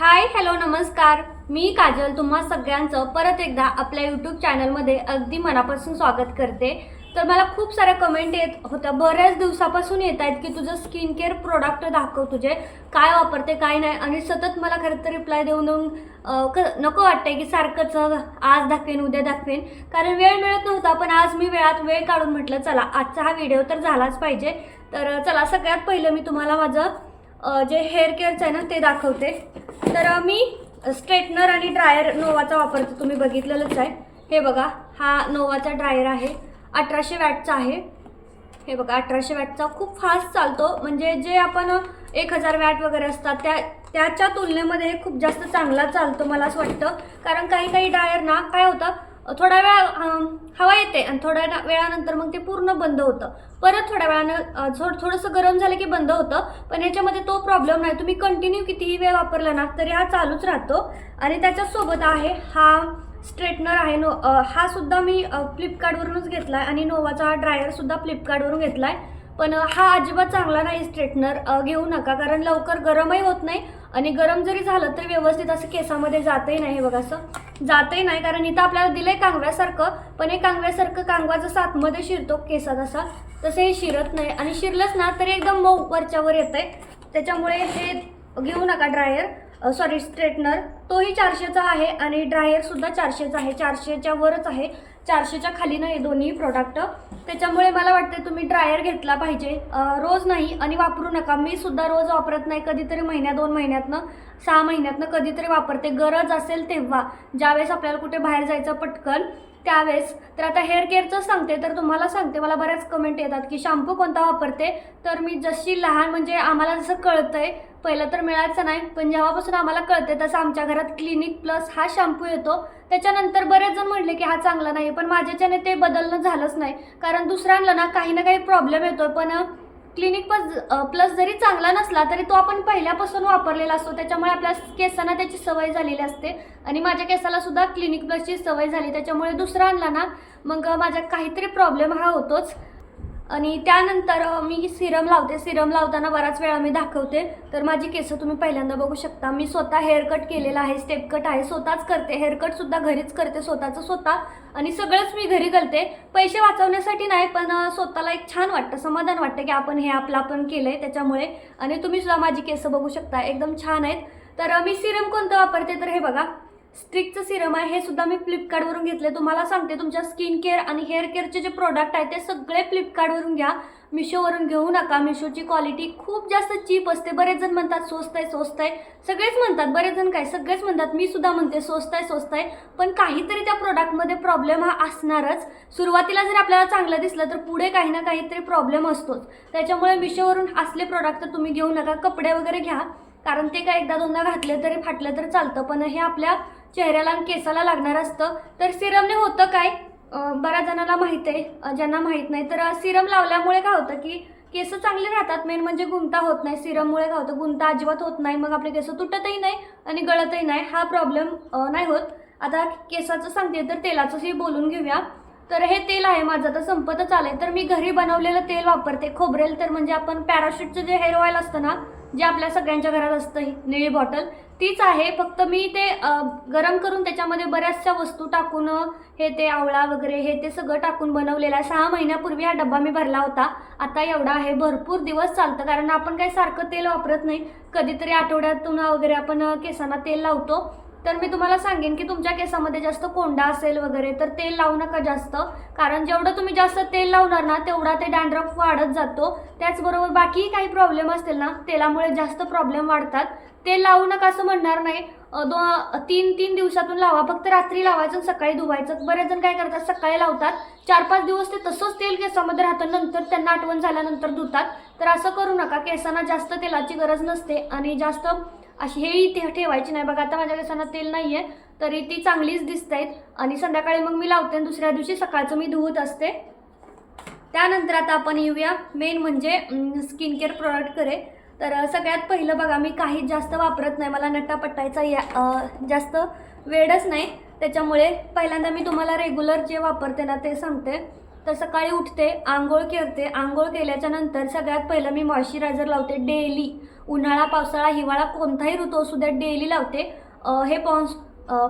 Hi hello नमस्कार. मी काजल तुम्हा सगळ्यांचं परत एकदा आपल्या यूट्यूब चॅनलमध्ये अगदी मनापासून स्वागत करते. तर मला खूप साऱ्या कमेंट येत होत्या. बऱ्याच दिवसापासून येत आहेत की तुझं स्किन केअर प्रोडक्ट दाखव तुझे काय वापरते काय नाही. आणि सतत मला खरं तर रिप्लाय देऊन देऊन क नको वाटतंय की सारखंच आज दाखवेन उद्या दाखवेन. कारण वेळ मिळत नव्हता पण आज मी वेळात वेळ काढून म्हटलं चला आजचा हा व्हिडिओ तर झालाच पाहिजे. तर चला सगळ्यात पहिलं मी तुम्हाला माझं जे हेअर केअरचं आहे ना ते दाखवते. तर मी स्ट्रेटनर आणि ड्रायर नोवाचा वापरते तुम्ही बघितलेलंच आहे. हे बघा हा नोवाचा ड्रायर आहे. अठराशे वॅटचा आहे. हे बघा अठराशे वॅटचा खूप फास्ट चालतो. म्हणजे जे आपण एक हजार वॅट वगैरे असतात त्या त्याच्या तुलनेमध्ये हे खूप जास्त चांगला चालतो मला असं वाटतं. कारण काही काही डायर ना काय होतं थोड्या वेळा हवा येते आणि थोड्या ना- वेळानंतर मग ते पूर्ण बंद होतं. परत थोड्या वेळानं अ, थोडं थोडंसं गरम झालं की बंद होतं. पण ह्याच्यामध्ये तो प्रॉब्लेम नाही. तुम्ही कंटिन्यू कितीही वेळ वापरला ना तरी हा चालूच राहतो. आणि त्याच्यासोबत आहे हा स्ट्रेटनर आहे नो हा सुद्धा मी फ्लिपकार्टवरूनच घेतला आहे आणि नोवाचा ड्रायरसुद्धा फ्लिपकार्टवरून घेतला आहे पण हा अजिबात चांगला नाही स्ट्रेटनर घेऊ नका कारण लवकर गरमही होत नाही आणि गरम जरी झालं तरी व्यवस्थित असं केसामध्ये जातही नाही हे बघा असं. जातही नाही कारण इथं आपल्याला दिलंय कांगव्यासारखं पण हे कांगव्यासारखं कांगवा जसं आतमध्ये शिरतो केसात असा. तसं हे शिरत नाही आणि शिरलंच ना तरी एकदम मऊ वरच्यावर येत आहे त्याच्यामुळे हे घेऊ नका ड्रायर. सॉरी स्ट्रेटनर तोही चारशेचा आहे आणि ड्रायरसुद्धा चारशेचा आहे. चारशेच्या वरच आहे. चारशेच्या खाली नाही दोन्ही प्रोडक्ट त्याच्यामुळे मला वाटतं तुम्ही ड्रायर घेतला पाहिजे. रोज नाही आणि वापरू नका. मी सुद्धा रोज वापरत नाही. कधीतरी महिन्या दोन महिन्यातनं सहा महिन्यातनं कधीतरी वापरते. गरज असेल तेव्हा. ज्यावेळेस आपल्याला कुठे बाहेर जायचं पटकन त्यावेळेस. तर आता हेअर केअरचं सांगते तर तुम्हाला सांगते मला बऱ्याच कमेंट येतात की शॅम्पू कोणता वापरते? तर मी जशी लहान म्हणजे आम्हाला जसं कळतं आहे पहिलं तर मिळायचं नाही पण जेव्हापासून आम्हाला कळते तसं आमच्या घरात क्लिनिक प्लस हा शॅम्पू येतो. त्याच्यानंतर बरेच जण म्हटले की हा चांगला नाही पण माझ्याच्याने ते बदलणं झालंच नाही. कारण दुसऱ्यांना ना काही ना काही प्रॉब्लेम येतो पण क्लिनिक प्लस प्लस जरी चांगला नसला तरी तो आपण पहिल्यापासून वापरलेला असतो. त्याच्यामुळे आपल्या केसांना त्याची सवय झालेली असते. आणि माझ्या केसाला सुद्धा क्लिनिक प्लसची सवय झाली. त्याच्यामुळे दुसरा आणला ना मग माझा माझ्या काहीतरी प्रॉब्लेम हा होतोच. आणि त्यानंतर मी सिरम लावते. सिरम लावताना बराच वेळा मी दाखवते. तर माझी केसं तुम्ही पहिल्यांदा बघू शकता. मी स्वतः हेअर कट केलेला आहे स्टेप कट आहे. स्वतःच करते. हेअर घरीच करते स्वतःचं स्वतः. आणि सगळंच मी घरी करते. पैसे वाचवण्यासाठी नाही पण स्वतःला एक छान वाटतं समाधान वाटतं की आपण हे आपलं आपण केलं आहे त्याच्यामुळे. आणि तुम्ही सुद्धा माझी केसं बघू शकता. एकदम छान आहेत. तर मी सिरम कोणतं वापरते? तर हे बघा. स्ट्रिकचं सिरम आहे हे सुद्धा मी फ्लिपकार्टवरून घेतले तुम्हाला सांगते तुमच्या स्किन केअर आणि हेअर केअरचे जे प्रोडक्ट आहेत ते सगळे फ्लिपकार्टवरून घ्या. मिशोवरून घेऊ नका. मिशोची क्वालिटी खूप जास्त चीप असते. बरेच जण म्हणतात स्वस्त आहे स्वस्त आहे. सगळेच म्हणतात बरेच जण काय? सगळेच म्हणतात मी सुद्धा म्हणते स्वस्त आहे स्वस्त आहे. पण काहीतरी त्या प्रोडक्टमध्ये प्रॉब्लेम हा असणारच. सुरुवातीला जर आपल्याला चांगलं दिसलं तर पुढे काही ना काहीतरी प्रॉब्लेम असतोच. त्याच्यामुळे मिशोवरून असले प्रोडक्ट तर तुम्ही घेऊ नका. कपडे वगैरे घ्या. कारण ते काय एकदा दोनदा घातले तरी फाटलं तर चालतं. पण हे आपल्या चेहऱ्याला आणि केसाला लागणार असतं. तर सिरमने होतं काय? बऱ्याच जणांना माहीत आहे. ज्यांना माहीत नाही तर सिरम लावल्यामुळे काय होतं की केस चांगले राहतात. मेन म्हणजे गुंता होत नाही. सिरममुळे काय होतं? गुंता अजिबात होत नाही. मग आपले केस तुटतही नाही आणि गळतही नाही. हा प्रॉब्लेम नाही होत. आता केसाचं सांगते तर तेलाचंही बोलून घेऊया. तर हे तेल आहे माझं तर संपतच आलंय. तर मी घरी बनवलेलं तेल वापरते. खोबरेल तर म्हणजे आपण पॅराशूटचं जे हेअर ऑइल असतं ना जे आपल्या सगळ्यांच्या घरात असतं ही निळी बॉटल तीच आहे. फक्त मी ते गरम करून त्याच्यामध्ये बऱ्याचशा वस्तू टाकून हे ते आवळा वगैरे हे ते सगळं टाकून बनवलेलं आहे. सहा महिन्यापूर्वी हा डब्बा मी भरला होता. आता एवढा आहे. भरपूर दिवस चालतं. कारण आपण काही सारखं तेल वापरत नाही. कधीतरी आठवड्यातून वगैरे आपण केसांना तेल लावतो. तर मी तुम्हाला सांगेन की तुमच्या केसामध्ये जास्त कोंडा असेल वगैरे तर तेल लावू नका जास्त. कारण जेवढं तुम्ही जास्त तेल लावणार ना तेवढा ते डॅन्ड्रफ वाढत जातो. त्याचबरोबर बाकीही काही प्रॉब्लेम असतील ना तेलामुळे जास्त प्रॉब्लेम वाढतात. तेल लावू नका असं म्हणणार नाही. दो तीन तीन दिवसातून लावा. फक्त रात्री लावायचं आणि सकाळी धुवायचं. बरेच जण काय करतात सकाळी लावतात. चार पाच दिवस ते तसंच तेल केसामध्ये राहतं. नंतर त्यांना आठवण झाल्यानंतर धुतात. तर असं करू नका. केसांना जास्त तेलाची गरज नसते आणि जास्त अशी हेही ते ठेवायची नाही. बघा आता माझ्या केसांना तेल नाही आहे तरी ती चांगलीच दिसत आहेत आणि संध्याकाळी मग मी लावते आणि दुसऱ्या दिवशी सकाळचं मी धुवत असते. त्यानंतर आता आपण येऊया. मेन म्हणजे स्किन केअर प्रोडक्ट करे तर सगळ्यात पहिलं बघा मी काही जास्त वापरत नाही. मला नट्टा पट्टायचा या जास्त वेळच नाही. त्याच्यामुळे पहिल्यांदा मी तुम्हाला रेग्युलर जे वापरते ना ते सांगते. तर सकाळी उठते आंघोळ करते. आंघोळ केल्याच्यानंतर सगळ्यात पहिलं मी मॉइश्चरायझर लावते डेली उन्हाळा पावसाळा हिवाळा कोणताही ऋतू असू द्या डेली लावते. हे पॉन्स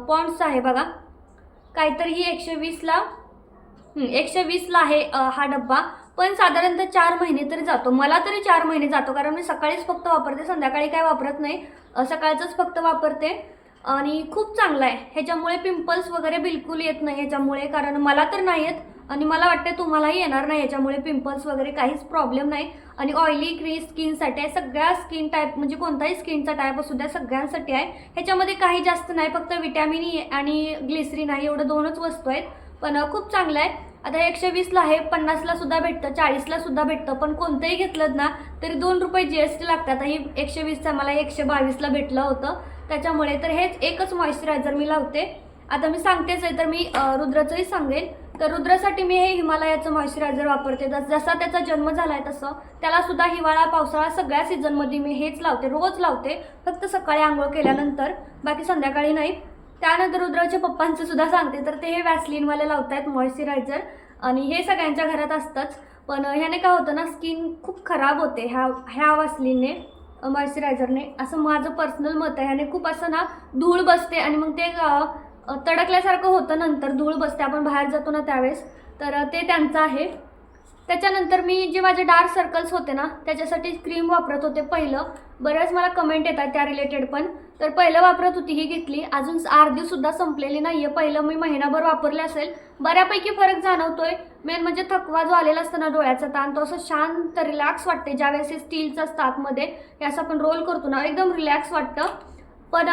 पॉन्ड्स आहे बघा. काहीतरी ही एकशे वीसला एकशे वीसला आहे हा डब्बा. पण साधारणतः चार महिने तरी जातो. मला तरी चार महिने जातो कारण मी सकाळीच फक्त वापरते संध्याकाळी काय वापरत नाही. सकाळचंच फक्त वापरते. आणि खूप चांगला आहे. ह्याच्यामुळे पिंपल्स वगैरे बिलकुल येत नाही ह्याच्यामुळे. कारण मला तर नाही येत. आणि मला वाटते तुम्हालाही येणार नाही याच्यामुळे पिंपल्स वगैरे काहीच प्रॉब्लेम नाही. आणि ऑइली क्री स्किनसाठी आहे. सगळ्या स्किन टाईप म्हणजे कोणताही स्किनचा टाईप असू द्या सगळ्यांसाठी आहे. ह्याच्यामध्ये काही जास्त नाही फक्त विटॅमिन ई e आणि ग्लिसरीन आहे एवढं दोनच वस्तू आहेत. पण खूप चांगलं आहे. आता हे एकशे वीसला आहे पन्नासला सुद्धा भेटतं चाळीसला सुद्धा भेटतं पण कोणतंही घेतलं ना तरी दोन रुपये जी एस टी लागतात. ही एकशे वीसचा मला एकशे बावीसला भेटलं होतं. त्याच्यामुळे तर हेच एकच मॉइश्चरायझर मी लावते. आता मी सांगतेच आहे तर मी रुद्राचंही सांगेन. तर रुद्रासाठी मी हे हिमालयाचं मॉइश्चरायझर वापरते. जसा त्याचा जन्म झाला आहे तसं त्याला सुद्धा हिवाळा पावसाळा सगळ्या सीझनमध्ये मी हेच लावते रोज लावते फक्त सकाळी आंघोळ केल्यानंतर बाकी संध्याकाळी नाही. त्यानंतर रुद्राच्या पप्पांचं सुद्धा सांगते तर ते हे वॅसलिनवाले लावतायत मॉइश्चरायझर आणि हे सगळ्यांच्या घरात असतंच. पण ह्याने काय होतं ना स्किन खूप खराब होते ह्या ह्या वॅसलिनने मॉइश्चरायझरने असं माझं पर्सनल मत आहे. ह्याने खूप असं ना धूळ बसते आणि मग ते तडकल्यासारखं होतं नंतर. धूळ बसते आपण बाहेर जातो ना त्यावेळेस. तर ते त्यांचं आहे. त्याच्यानंतर मी जे माझे डार्क सर्कल्स होते ना त्याच्यासाठी क्रीम वापरत होते पहिलं. बऱ्याच मला कमेंट येतात त्या रिलेटेड पण. तर पहिलं वापरत होती ही घेतली. अजून अर्धीसुद्धा संपलेली नाही आहे पहिलं मी महिनाभर वापरले असेल. बऱ्यापैकी फरक जाणवतोय. मेन म्हणजे थकवा जो आलेला असतो ना डोळ्याचा ताण तो असं शांत रिलॅक्स वाटते. ज्यावेळेस हे स्टीलचं असतं आतमध्ये हे असं आपण रोल करतो ना एकदम रिलॅक्स वाटतं. पण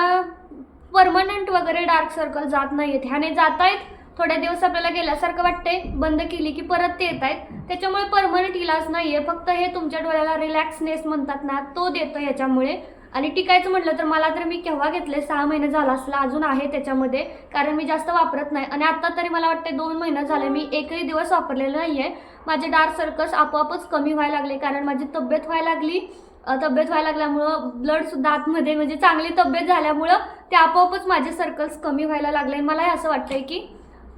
परमनंट वगैरे डार्क सर्कल जात नाही आहेत ह्याने जात आहेत थोड्या दिवस आपल्याला गेल्यासारखं वाटते बंद केली की परत ते येत आहेत त्याच्यामुळे परमनंट इलाज नाही आहे फक्त हे तुमच्या डोळ्याला रिलॅक्सनेस म्हणतात ना तो देतो ह्याच्यामुळे. आणि टिकायचं म्हटलं तर मला तर मी केव्हा घेतले सहा महिने झाला असला अजून आहे त्याच्यामध्ये कारण मी जास्त वापरत नाही. आणि आत्ता तरी मला वाटते दोन महिने झाले मी एकही दिवस वापरलेलं नाही आहे माझे डार्क सर्कल्स आपोआपच कमी व्हायला लागले कारण माझी तब्येत व्हायला लागली. तब्येत व्हायला लागल्यामुळं ब्लडसुद्धा आतमध्ये म्हणजे चांगली तब्येत झाल्यामुळं ते आपोआपच माझे सर्कल्स कमी व्हायला लागले. मलाही असं वाटतंय की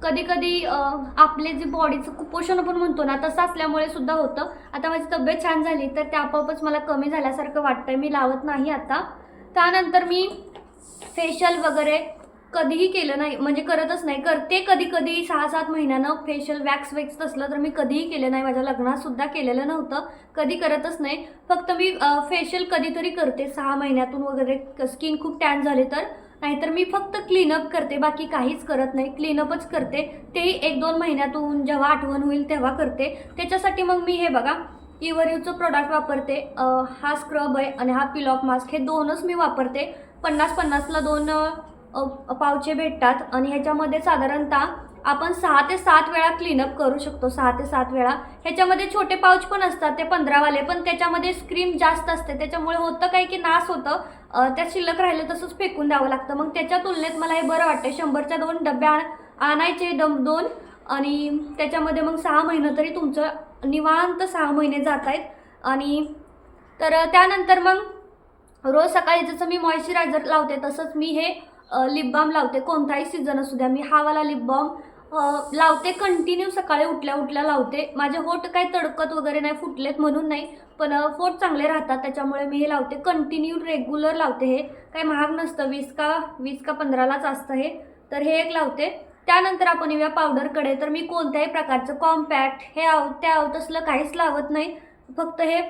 कधी कधी आपले जे बॉडीचं कुपोषण आपण म्हणतो ना तसं असल्यामुळे सुद्धा होतं. आता माझी तब्येत छान झाली तर ते आपोआपच मला कमी झाल्यासारखं वाटतंय. मी लावत नाही आता. त्यानंतर मी फेशियल वगैरे कधीही केलं नाही म्हणजे करतच नाही. करते कधी कधी सहा सात महिन्यानं फेशियल वॅक्स वेक्स असलं तर मी कधीही केलं नाही. माझ्या लग्नातसुद्धा केलेलं नव्हतं. कधी करतच नाही. फक्त मी फेशियल कधीतरी करते. सहा महिन्यातून वगैरे स्किन खूप टॅन झाले तर. नाहीतर मी फक्त क्लीनअप करते. बाकी काहीच करत नाही. क्लीनअपच करते. तेही एक दोन महिन्यातून जेव्हा आठवण होईल तेव्हा करते. त्याच्यासाठी मग मी हे बघा इवरिवचं प्रोडक्ट वापरते. हा स्क्रब आहे आणि हा पिलॉक मास्क हे दोनच मी वापरते. पन्नास पन्नासला दोन पावचे भेटतात आणि ह्याच्यामध्ये साधारणतः आपण सहा ते सात वेळा क्लीनअप करू शकतो. सहा ते सात वेळा. ह्याच्यामध्ये छोटे पाऊच पण असतात ते पंधरावाले. पण त्याच्यामध्ये स्क्रीम जास्त असते. त्याच्यामुळे होतं काय की नास होतं. त्यात शिल्लक राहिलं तसंच फेकून द्यावं लागतं. मग त्याच्या तुलनेत मला हे बरं वाटतं शंभरच्या दोन डब्या आण- आणायचे दम दोन. आणि त्याच्यामध्ये मग सहा महिनं तरी तुमचं निवांत सहा महिने जात आहेत आणि तर त्यानंतर मग रोज सकाळी जसं मी मॉइश्चरायझर लावते तसंच मी हे लिप बाम लावते. कोणताही सीझन असू द्या मी हा वाला लिप बाम लावते कंटिन्यू सकाळी उठल्या उठल्या लावते. माझे होठ काही तडकत वगैरे नाही फुटलेत म्हणून नाही पण फोट चांगले राहतात त्याच्यामुळे मी हे लावते. कंटिन्यू रेग्युलर लावते हे. काही महाग नसतं वीस का वीस का पंधरालाच असतं हे. तर हे एक लावते. त्यानंतर आपण येऊया पावडरकडे तर मी कोणत्याही प्रकारचं कॉम्पॅक्ट हे आव त्या आव तसलं काहीच लावत नाही. फक्त हे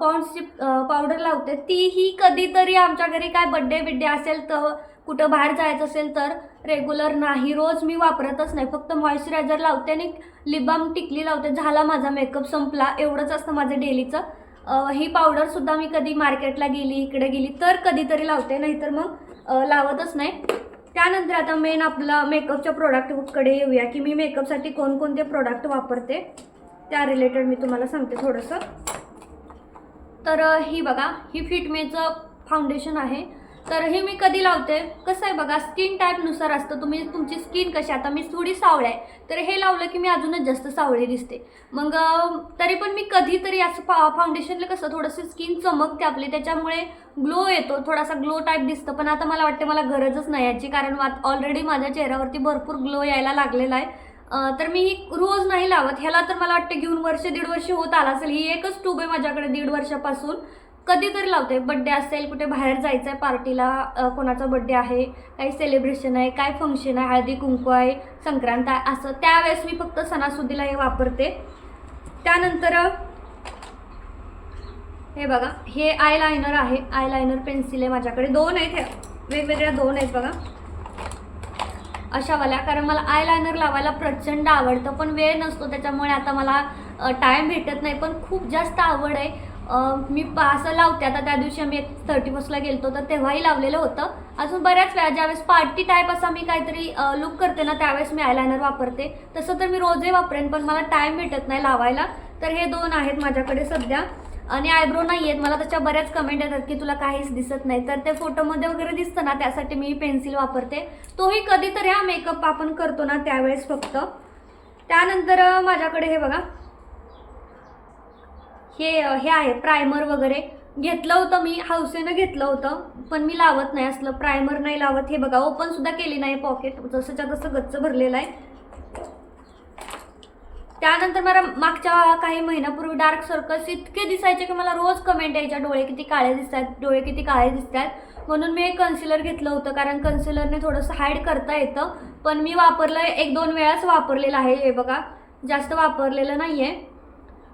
पॉन्ड्सची पावडर लावते. तीही कधीतरी आमच्या घरी काय बड्डे बिड्डे असेल तर कुठं बाहेर जायचं असेल तर रेग्युलर नाही. रोज मी वापरतच नाही. फक्त मॉइश्चरायझर लावते आणि लिबाम टिकली लावते. झाला माझा मेकअप संपला. एवढंच असतं माझं डेलीचं ही पावडरसुद्धा मी कधी मार्केटला गेली इकडे गेली तर कधीतरी लावते. नाहीतर मग लावतच नाही. त्यानंतर आता मेन आपला मेकअपच्या प्रोडक्टकडे येऊया की मी मेकअपसाठी कोणकोणते प्रोडक्ट वापरते त्या रिलेटेड मी तुम्हाला सांगते थोडंसं. तर ही बघा. ही फिटमेचं फाउंडेशन आहे. तर हे मी कधी लावते? कसं आहे बघा स्किन टाईपनुसार असतं. तुम्ही तुमची स्किन कशी आता मी थोडी सावळी आहे तर हे लावलं की मी अजूनच जास्त सावळी दिसते. मग तरी पण मी कधीतरी असं फा फाउंडेशनला कसं थोडंसं स्किन चमकते आपली त्याच्यामुळे ग्लो येतो थोडासा ग्लो टाईप दिसतं. पण आता मला वाटते मला गरजच नाही. याची कारण ऑलरेडी माझ्या चेहऱ्यावरती भरपूर ग्लो यायला लागलेला आहे. तर मी ही रोज नाही लावत. ह्याला तर मला वाटतं घेऊन वर्ष दीड वर्ष होत आला असेल. ही एकच ट्यूब आहे माझ्याकडे दीड वर्षापासून. कधीतरी लावते. बड्डे असेल कुठे बाहेर जायचं आहे पार्टीला कोणाचा बड्डे आहे काही सेलिब्रेशन आहे काय फंक्शन आहे हळदी कुंकू आहे संक्रांत आहे असं. त्यावेळेस मी फक्त सणासुदीला हे वापरते. त्यानंतर हे बघा हे आय लायनर आहे. आय लायनर पेन्सिल आहे माझ्याकडे. दोन आहेत हे. वेगवेगळ्या दोन आहेत बघा. अशावाल्या. कारण मला आय लायनर लावायला प्रचंड आवडतं. पण वेळ नसतो त्याच्यामुळे आता मला टाईम भेटत नाही. पण खूप जास्त आवड आहे. मी असं लावते. आता त्या दिवशी आम्ही एक थर्टी फर्स्टला गेलतो तर तेव्हाही लावलेलं होतं. अजून बऱ्याच वेळा ज्यावेळेस पार्टी टाईप असा मी काहीतरी लुक करते ना त्यावेळेस मी आयलायनर वापरते. तसं तर मी रोजही वापरेन पण मला टाईम भेटत नाही लावायला. तर हे दोन आहेत माझ्याकडे सध्या. आणि आयब्रो नाही आहेत. मला त्याच्या बऱ्याच कमेंट येतात की तुला काहीच दिसत नाही. तर ते फोटोमध्ये वगैरे दिसतं ना त्यासाठी मी पेन्सिल वापरते. तोही कधीतरी हा मेकअप आपण करतो ना त्यावेळेस फक्त. त्यानंतर माझ्याकडे हे बघा. हे हे आहे प्रायमर वगैरे. घेतलं होतं मी हौसेनं घेतलं होतं पण मी लावत नाही. असलं प्रायमर नाही लावत. हे बघा ओपन सुद्धा केली नाही पॉकेट जसंच्या तसं गच्च भरलेलं आहे. त्यानंतर मला मागच्या काही महिन्यापूर्वी डार्क सर्कल्स इतके दिसायचे की मला रोज कमेंट यायच्या. डोळे किती काळे दिसतात डोळे किती काळे दिसतात. म्हणून मी एक कन्सिलर घेतलं होतं कारण कन्सिलरने थोडंसं हाईड करता येतं. पण मी वापरलं एक दोन वेळाच वापरलेलं आहे. हे बघा जास्त वापरलेलं नाही आहे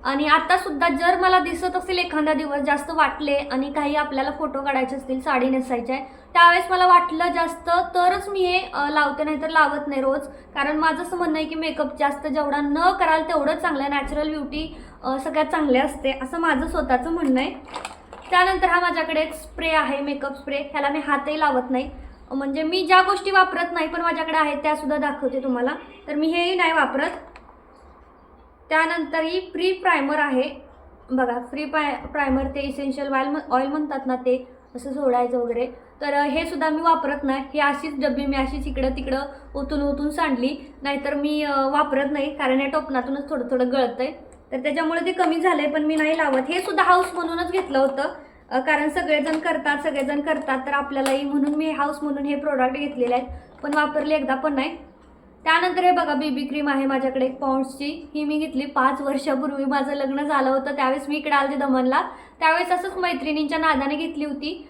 आणि आत्तासुद्धा जर मला दिसत असेल एखादा दिवस जास्त वाटले आणि काही आपल्याला फोटो काढायचे असतील साडी नेसायची आहे त्यावेळेस मला वाटलं जास्त तरच मी हे लावते नाही तर लावत नाही रोज. कारण माझं असं म्हणणं आहे की मेकअप जास्त जेवढा न कराल तेवढंच चांगलं आहे. नॅचरल ब्युटी सगळ्यात चांगले असते. असं माझं स्वतःचं म्हणणं आहे. त्यानंतर हा माझ्याकडे एक स्प्रे आहे मेकअप स्प्रे ह्याला मी हातही लावत नाही. म्हणजे मी ज्या गोष्टी वापरत नाही पण माझ्याकडे आहेत त्यासुद्धा दाखवते तुम्हाला. तर मी हेही नाही वापरत. त्यानंतर ही प्री प्रायमर आहे. बघा फ्री प्राय प्रायमर ते इसेन्शियल ऑइल ऑइल म्हणतात ना ते असं सोडायचं वगैरे. तर हे सुद्धा मी वापरत नाही. हे अशीच डब्बी मी अशीच इकडं तिकडं ओतून ओतून सांडली. नाहीतर मी वापरत नाही कारण या टोपणातूनच थोडं थोडं गळतं आहे तर त्याच्यामुळे ते कमी झालं आहे पण मी नाही लावत. हे सुद्धा हाऊस म्हणूनच घेतलं होतं. कारण सगळेजण करतात सगळेजण करतात. तर आपल्यालाही म्हणून मी हाऊस म्हणून हे प्रोडक्ट घेतलेले आहेत. पण वापरले एकदा पण नाही. त्यानंतर हे बघा बेबी क्रीम आहे माझ्याकडे एक पॉन्ड्सची ही मी घेतली पाच वर्षापूर्वी. माझं लग्न झालं होतं त्यावेळेस मी इकडे आलते दमनला. त्यावेळेस असंच मैत्रिणींच्या नादाने घेतली होती.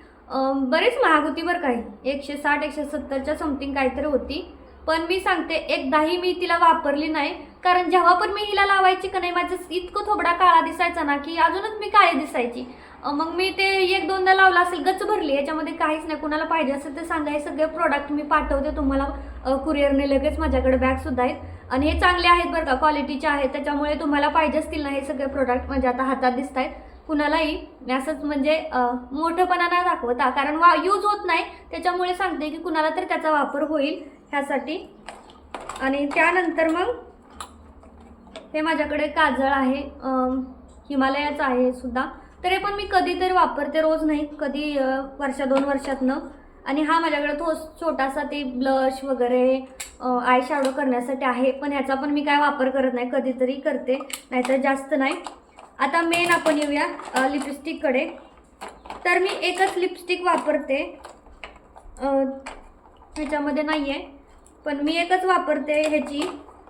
बरीच महाग होती बरं काही एकशे साठ एकशे सत्तरच्या समथिंग काहीतरी होती. पण मी सांगते एकदाही मी तिला वापरली नाही. कारण जेव्हा पण मी हिला लावायची का नाही माझं इतकं थोबडा काळा दिसायचा ना की अजूनच मी काळी दिसायची. मग मी ते एक दोनदा लावलं असेल गच भरली याच्यामध्ये काहीच नाही कुणाला पाहिजे असेल तर सांगा हे सगळे प्रोडक्ट मी पाठवते तुम्हाला. कुरिअरने लगेच माझ्याकडे बॅगसुद्धा आहेत. आणि हे चांगले आहेत बरं का क्वालिटीचे आहेत त्याच्यामुळे तुम्हाला पाहिजे असतील ना हे सगळे प्रोडक्ट म्हणजे आता हातात दिसत आहेत कुणालाही मी असंच म्हणजे मोठंपणा ना नाही दाखवता कारण वा यूज होत नाही. त्याच्यामुळे सांगते की कुणाला तर त्याचा वापर होईल ह्यासाठी. आणि त्यानंतर मग हे माझ्याकडे काजळ आहे हिमालयाचं आहे सुद्धा. तरी पण मी कधीतरी वापरते रोज नाही कधी वर्षा दोन वर्षातनं. आणि हा माझ्याकडे तो छोटासा ते ब्लश वगैरे आय शॅडो करण्यासाठी आहे. पण ह्याचा पण मी काय वापर करत नाही कधीतरी करते नाहीतर जास्त नाही. आता मेन आपण येऊया लिपस्टिककडे तर मी एकच लिपस्टिक वापरते. ह्याच्यामध्ये नाही आहे पण मी एकच वापरते ह्याची.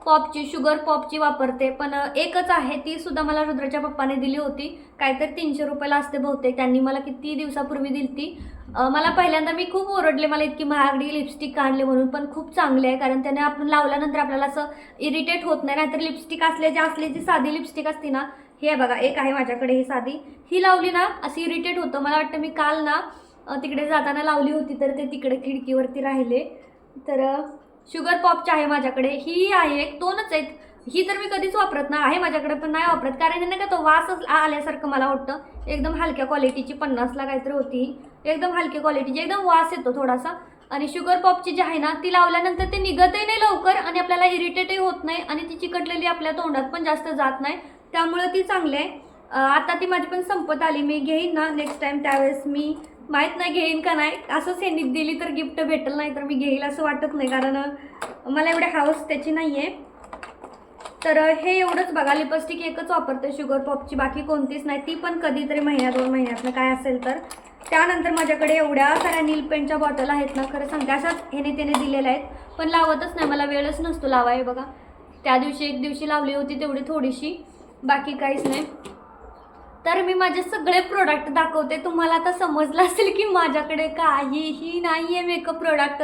पॉपची शुगर पॉपची वापरते. पण एकच आहे ती सुद्धा मला रुद्राच्या पप्पाने दिली होती. काहीतरी तीनशे रुपयाला असते बहुतेक. त्यांनी मला किती दिवसापूर्वी दिली ती. मला पहिल्यांदा मी खूप ओरडले. मला इतकी महागडी लिपस्टिक आणले म्हणून पण खूप चांगली आहे. कारण त्याने आपण लावल्यानंतर आपल्याला असं इरिटेट होत नाही. नाहीतर लिपस्टिक असले जे असले जी साधी लिपस्टिक असते ना हे बघा एक आहे माझ्याकडे ही साधी. ही लावली ना असं इरिटेट होतं. मला वाटतं मी काल ना तिकडे जाताना लावली होती तर ते तिकडे खिडकीवरती राहिले. तर शुगर पॉपची आहे माझ्याकडे. ही आहे एक दोनच आहेत. ही तर मी कधीच वापरत नाही आहे माझ्याकडे पण नाही वापरत. कारण नाही का तो वासच आल्यासारखं मला वाटतं. एकदम हलक्या क्वालिटीची पन्नासला काहीतरी होती. एकदम हलक्या क्वालिटीची एकदम वास येतो थोडासा. आणि शुगर पॉपची जी आहे ना ती लावल्यानंतर ते निघतही नाही लवकर आणि आपल्याला इरिटेटही होत नाही आणि ती चिकटलेली आपल्या तोंडात पण जास्त जात नाही. त्यामुळं ती चांगली आहे. आता ती माझी पण संपत आली. मी घेईन ना नेक्स्ट टाईम त्यावेळेस मी माहीत नाही घेईन का नाही. असंच हे दिली तर गिफ्ट भेटेल नाही तर मी घेईल असं वाटत नाही. कारण मला एवढे हाऊस त्याची नाही आहे तर हे एवढंच बघा. लिपस्टिक एकच वापरते. शुगर पॉपची बाकी कोणतीच नाही. ती पण कधीतरी महिन्या दोन महिन्यातनं काय असेल तर. त्यानंतर माझ्याकडे एवढ्या साऱ्या नील पेंटच्या बॉटल आहेत ना. खरं सांगते अशाच ह्याने त्याने दिलेल्या आहेत. पण लावतच नाही. मला वेळच नसतो लावाय बघा. त्या दिवशी एक दिवशी लावली होती तेवढी थोडीशी. बाकी काहीच नाही. तर मी माझे सगळे प्रोडक्ट दाखवते. तुम्हाला आता समजलं असेल की माझ्याकडे काहीही नाही आहे मेकअप प्रोडक्ट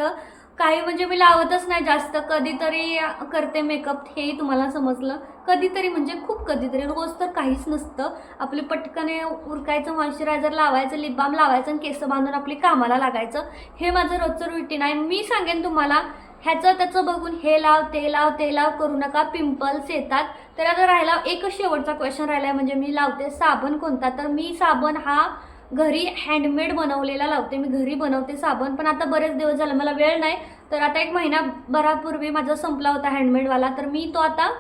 काही म्हणजे मी लावतच नाही जास्त. कधीतरी करते मेकअप हेही तुम्हाला समजलं. कधीतरी म्हणजे खूप कधीतरी. रोज तर काहीच नसतं. आपली पटकने उरकायचं मॉइश्चरायझर लावायचं लिप बाम लावायचं आणि केस बांधून आपली कामाला लागायचं. हे माझं रोजचं रुटीन आहे. मी सांगेन तुम्हाला ह्याचं त्याचं बघून हे लाव ते लाव ते लाव करू नका. पिंपल्स येतात. तर आता राहिला एकच शेवटचा क्वेश्चन राहिला आहे म्हणजे मी लावते साबण कोणता? तर मी साबण हा घरी हँडमेड बनवलेला लावते. मी घरी बनवते साबण. पण आता बरेच दिवस झाले मला वेळ नाही. तर आता एक महिनाभरापूर्वी माझा संपला होता हँडमेडवाला तर मी तो आता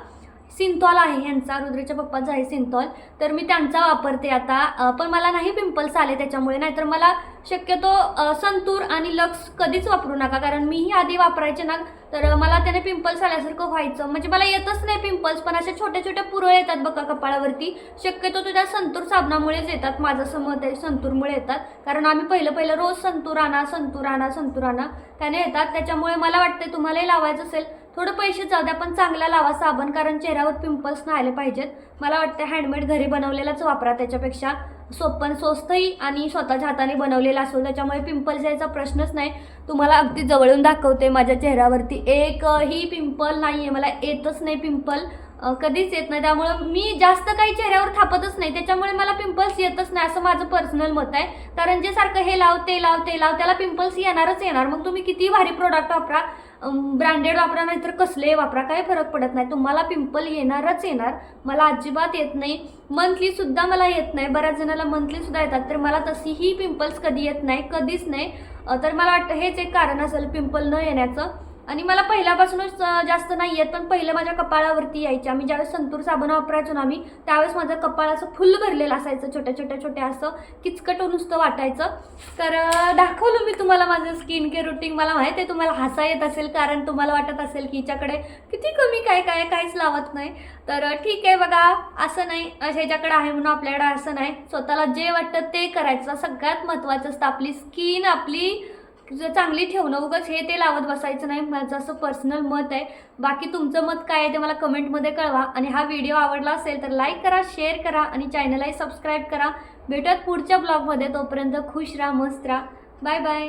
सिंथॉल आहे ह्यांचा रुद्रेच्या पप्पाचा आहे सिंथॉल तर मी त्यांचा वापरते आता. पण मला नाही पिंपल्स आले त्याच्यामुळे नाहीतर मला शक्यतो संतूर आणि लक्स कधीच वापरू नका कारण मीही आधी वापरायचे ना तर मला त्याने पिंपल्स आल्यासारखं व्हायचं. म्हणजे मला येतच नाही पिंपल्स पण अशा छोट्या छोट्या पुरळ येतात बघा कपाळावरती. शक्यतो तुझ्या संतूर साबणामुळेच येतात माझं असं मत आहे संतूरमुळे येतात. कारण आम्ही पहिलं पहिलं रोज संतूर आणा संतूर आणा संतूर आणा त्याने येतात. त्याच्यामुळे मला वाटते तुम्हालाही लावायचं असेल. थोडं पैसे जाऊ द्या पण चांगला लावा. साबण कारण चेहऱ्यावर पिंपल्स नाही आले पाहिजेत. मला वाटतं हँडमेड घरी बनवलेलाच वापरा त्याच्यापेक्षा. सोपन स्वस्तही आणि स्वतःच्या हाताने बनवलेला असतो त्याच्यामुळे पिंपल्स यायचा प्रश्नच नाही. तुम्हाला अगदी जवळून दाखवते माझ्या चेहऱ्यावरती. एकही पिंपल नाही आहे मला येतच नाही पिंपल कधीच येत नाही. त्यामुळं मी जास्त काही चेहऱ्यावर थापतच नाही. त्याच्यामुळे मला पिंपल्स येतच नाही असं माझं पर्सनल मत आहे. कारण जे सारखं हे लाव ते लाव ते लाव त्याला पिंपल्स येणारच येणार. मग तुम्ही किती भारी प्रोडक्ट वापरा. ब्रँडेड वापरा नाहीतर कसले वापरा. काही फरक पडत नाही. तुम्हाला पिंपल येणारच येणार. मला अजिबात येत नाही. मंथलीसुद्धा मला येत नाही. बऱ्याच जणाला मंथलीसुद्धा येतात. तर मला तशीही पिंपल्स कधी येत नाही? कधीच नाही. तर मला वाटतं हेच एक कारण असेल पिंपल न येण्याचं. आणि मला पहिल्यापासूनच जास्त नाही येत पण पहिलं माझ्या कपाळावरती यायचे. आम्ही ज्यावेळेस संतूर साबण वापरायचो ना आम्ही त्यावेळेस माझं कपाळ असं फुल भरलेलं असायचं छोट्या छोट्या छोट्या असं किचकट नुसतं वाटायचं. तर दाखवलं मी तुम्हाला माझं स्किन केअर रुटीन मला माहीत आहे तुम्हाला हसा येत असेल कारण तुम्हाला वाटत असेल की हिच्याकडे किती कमी काय काय काहीच लावत नाही. तर ठीक आहे बघा असं नाही ह्याच्याकडे आहे म्हणून आपल्याकडे असं नाही. स्वतःला जे वाटतं ते करायचं. सगळ्यात महत्त्वाचं असतं आपली स्किन आपली तुझं चांगली ठेवणं उगाच हे ते लावत बसायचं नाही. माझं असं पर्सनल मत आहे. बाकी तुमचं मत काय आहे ते मला कमेंटमध्ये कळवा. आणि हा व्हिडिओ आवडला असेल तर लाईक करा शेअर करा आणि चॅनलही सबस्क्राईब करा. भेटत पुढच्या ब्लॉगमध्ये तोपर्यंत खुश राहा मस्त राहा. Bye bye